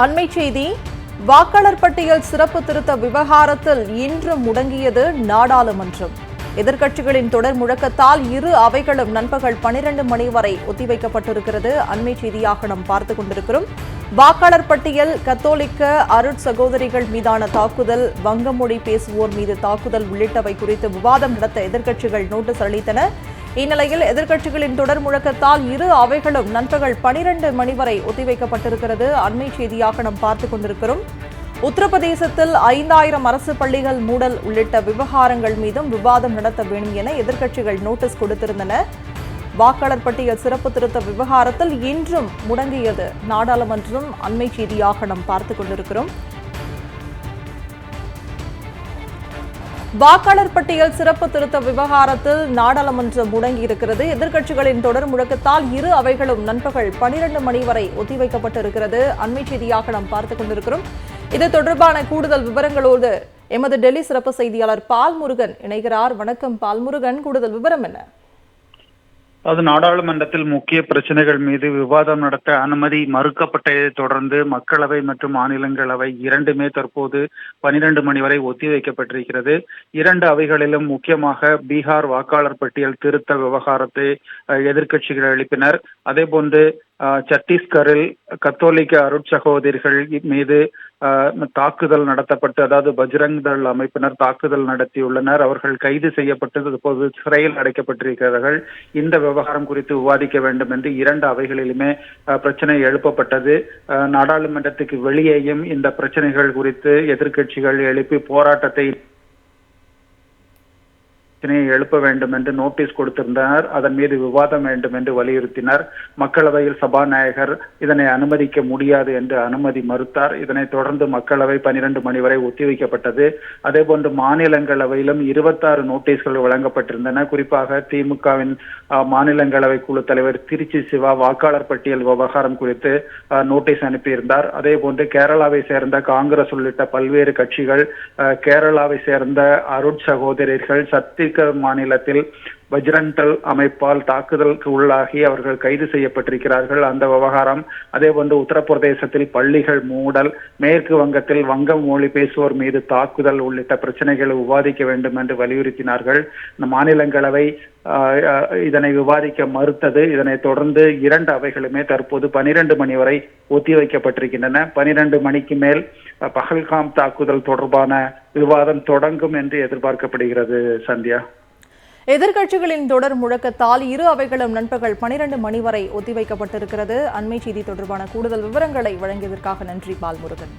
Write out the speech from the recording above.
அண்மை செய்தி வாக்காளர் பட்டியல் சிறப்பு திருத்த விவகாரத்தில் இன்று முடங்கியது நாடாளுமன்றம். எதிர்க்கட்சிகளின் தொடர் முழக்கத்தால் இரு அவைகளும் நண்பகல் பனிரெண்டு மணி வரை ஒத்திவைக்கப்பட்டிருக்கிறது. அண்மை செய்தியாக நாம் பார்த்து கொண்டிருக்கிறோம். வாக்காளர் பட்டியல் கத்தோலிக்க அருட் சகோதரிகள் மீதான தாக்குதல் வங்கமொழி பேசுவோர் மீது தாக்குதல் உள்ளிட்டவை குறித்து விவாதம் நடத்த எதிர்க்கட்சிகள் நோட்டீஸ் அளித்தன. இந்நிலையில் எதிர்க்கட்சிகளின் தொடர் முழக்கத்தால் இரு அவைகளும் நண்பகல் பனிரெண்டு மணி வரை ஒத்திவைக்கப்பட்டிருக்கிறது. அண்மை செய்தியாக நாம் பார்த்துக் கொண்டிருக்கிறோம். உத்தரப்பிரதேசத்தில் ஐந்தாயிரம் அரசு பள்ளிகள் மூடல் உள்ளிட்ட விவகாரங்கள் மீதும் விவாதம் நடத்த வேண்டும் என எதிர்க்கட்சிகள் நோட்டீஸ் கொடுத்திருந்தன. வாக்காளர் பட்டியல் சிறப்பு திருத்த விவகாரத்தில் இன்றும் முடங்கியது. நாடாளுமன்றம் அண்மை செய்தியாக நாம் பார்த்துக் கொண்டிருக்கிறோம். வாக்காளர் பட்டியல் சிறப்பு திருத்த விவகாரத்தில் நாடாளுமன்றம் முடங்கி இருக்கிறது எதிர்க்கட்சிகளின் தொடர் முழக்கத்தால் இரு அவைகளும் நண்பகல் பனிரெண்டு மணி வரை ஒத்திவைக்கப்பட்டிருக்கிறது. அண்மை செய்தியாக நாம் பார்த்துக் கொண்டிருக்கிறோம். இது தொடர்பான கூடுதல் விவரங்களோடு எமது டெல்லி சிறப்பு செய்தியாளர் பால்முருகன் இணைகிறார். வணக்கம் பால்முருகன். கூடுதல் விவரம் என்ன? அது நாடாளுமன்றத்தில் முக்கிய பிரச்சனைகள் மீது விவாதம் நடத்த அனுமதி மறுக்கப்பட்டதை தொடர்ந்து மக்களவை மற்றும் மாநிலங்களவை இரண்டுமே தற்போது பனிரெண்டு மணி வரை ஒத்திவைக்கப்பட்டிருக்கிறது இரண்டு அவைகளிலும் முக்கியமாக பீகார் வாக்காளர் பட்டியல் திருத்த விவகாரத்தை எதிர்க்கட்சிகள் எழுப்பினர். அதே போன்று சத்தீஸ்கரில் கத்தோலிக்க அருட்சகோதரிகள் மீது தாக்குதல் நடத்தப்பட்டு அதாவது பஜ்ரங் தள் அமைப்பினர் தாக்குதல் நடத்தியுள்ளனர். அவர்கள் கைது செய்யப்பட்டு இப்போது சிறையில் அடைக்கப்பட்டிருக்கிறார்கள் இந்த விவகாரம் குறித்து விவாதிக்க வேண்டும் என்று இரண்டு அவைகளிலுமே பிரச்சனை எழுப்பப்பட்டது. நாடாளுமன்றத்துக்கு வெளியேயும் இந்த பிரச்சனைகள் குறித்து எதிர்க்கட்சிகள் எழுப்பி போராட்டத்தை பிரச்சனையை எழுப்ப வேண்டும் என்று நோட்டீஸ் கொடுத்திருந்தனர். அதன் மீது விவாதம் வேண்டும் என்று வலியுறுத்தினர். மக்களவையில் சபாநாயகர் இதனை அனுமதிக்க முடியாது என்று அனுமதி மறுத்தார். இதனைத் தொடர்ந்து மக்களவை பனிரெண்டு மணி வரை ஒத்திவைக்கப்பட்டது. அதேபோன்று மாநிலங்களவையிலும் இருபத்தாறு நோட்டீஸ்கள் வழங்கப்பட்டிருந்தன. குறிப்பாக திமுகவின் மாநிலங்களவை குழு தலைவர் திருச்சி சிவா வாக்காளர் பட்டியல் விவகாரம் குறித்து நோட்டீஸ் அனுப்பியிருந்தார். அதே போன்று கேரளாவை சேர்ந்த காங்கிரஸ் உள்ளிட்ட பல்வேறு கட்சிகள் கேரளாவை சேர்ந்த அருட் சகோதரர்கள் சத்தி மாநிலத்தில் பஜ்ரண்டல் அமைப்பால் தாக்குதலுக்கு உள்ளாகி அவர்கள் கைது செய்யப்பட்டிருக்கிறார்கள். அந்த விவகாரம் அதே போன்று உத்தரப்பிரதேசத்தில் பள்ளிகள் மூடல் மேற்கு வங்கத்தில் வங்க மொழி பேசுவோர் மீது தாக்குதல் உள்ளிட்ட பிரச்சனைகளை விவாதிக்க வேண்டும் என்று வலியுறுத்தினார்கள். இந்த மாநிலங்களவை இதனை விவாதிக்க மறுத்தது. இதனைத் தொடர்ந்து இரண்டு அவைகளுமே தற்போது பனிரெண்டு மணி வரை ஒத்திவைக்கப்பட்டிருக்கின்றன பனிரெண்டு மணிக்கு மேல் அஹ், தாக்குதல் தொடர்பான விவாதம் தொடங்கும் என்று எதிர்பார்க்கப்படுகிறது சந்தியா. எதிர்க்கட்சிகளின் தொடர் முழக்கத்தால் இரு அவைகளும் நண்பகல் பனிரெண்டு மணி வரை ஒத்திவைக்கப்பட்டிருக்கிறது. அண்மை செய்தி தொடர்பான கூடுதல் விவரங்களை வழங்கியதற்காக நன்றி பால்முருகன்.